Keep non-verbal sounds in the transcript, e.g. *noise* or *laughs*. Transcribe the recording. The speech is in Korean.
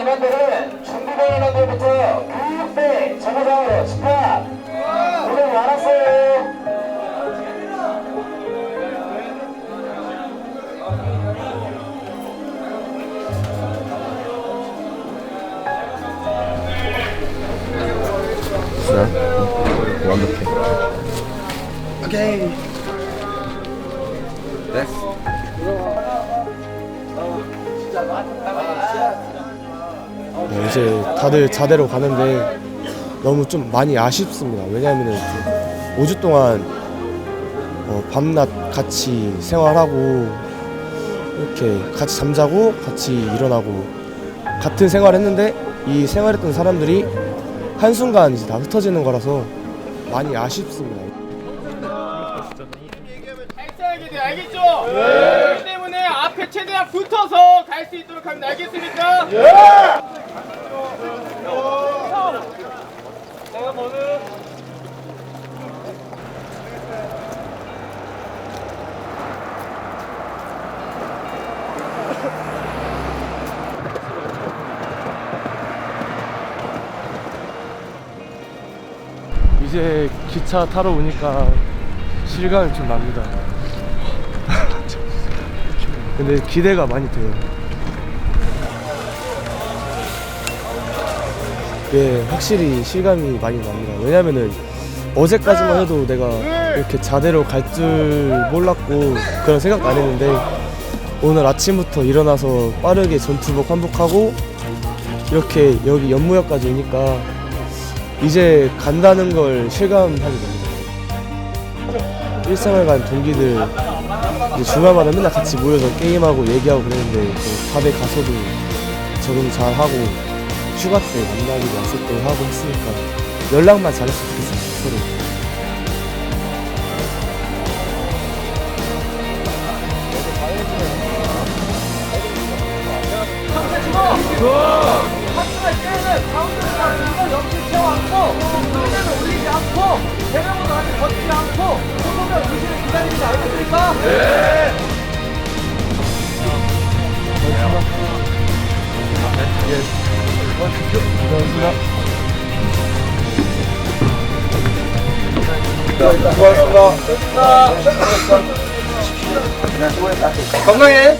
인원들은 준비되어 있는 데부터 교육대 정거장으로 집합! 오늘 많았어요. 완벽해. 오케이. 네. 네, 이제 다들 자대로 가는데 너무 좀 많이 아쉽습니다. 왜냐하면 5주 동안 어, 밤낮 같이 생활하고 이렇게 같이 잠자고 같이 일어나고 같은 생활했는데 이 생활했던 사람들이 한순간 이제 다 흩어지는 거라서 많이 아쉽습니다. 돼 알겠죠? 그렇기 때문에 앞에 최대한 붙어서 갈 수 있도록 합니다. 알겠습니까? 이제 기차 타러 오니까 실감이 좀 납니다. *laughs* 근데 기대가 많이 돼요. 예, 확실히 실감이 많이 납니다. 왜냐면은 어제까지만 해도 내가 이렇게 자대로 갈 줄 몰랐고 그런 생각도 안 했는데 오늘 아침부터 일어나서 빠르게 전투복 환복하고 이렇게 여기 연무역까지 오니까 이제 간다는 걸 실감하게 됩니다. 일상을 간 동기들 주말마다 맨날 같이 모여서 게임하고 얘기하고 그랬는데 또 다들 가서도 적응 잘 하고 휴가 때 만나기도 왔을 때 하고 했으니까 연락만 잘했으면 좋겠습니다 서로. 박수할 때는 가운데로 가서 옆에 채워 앉고 손을 올리지 않고 대명으로 아직 걷지 않고 손을 의지를 기다리지 알겠습니까? 건강해.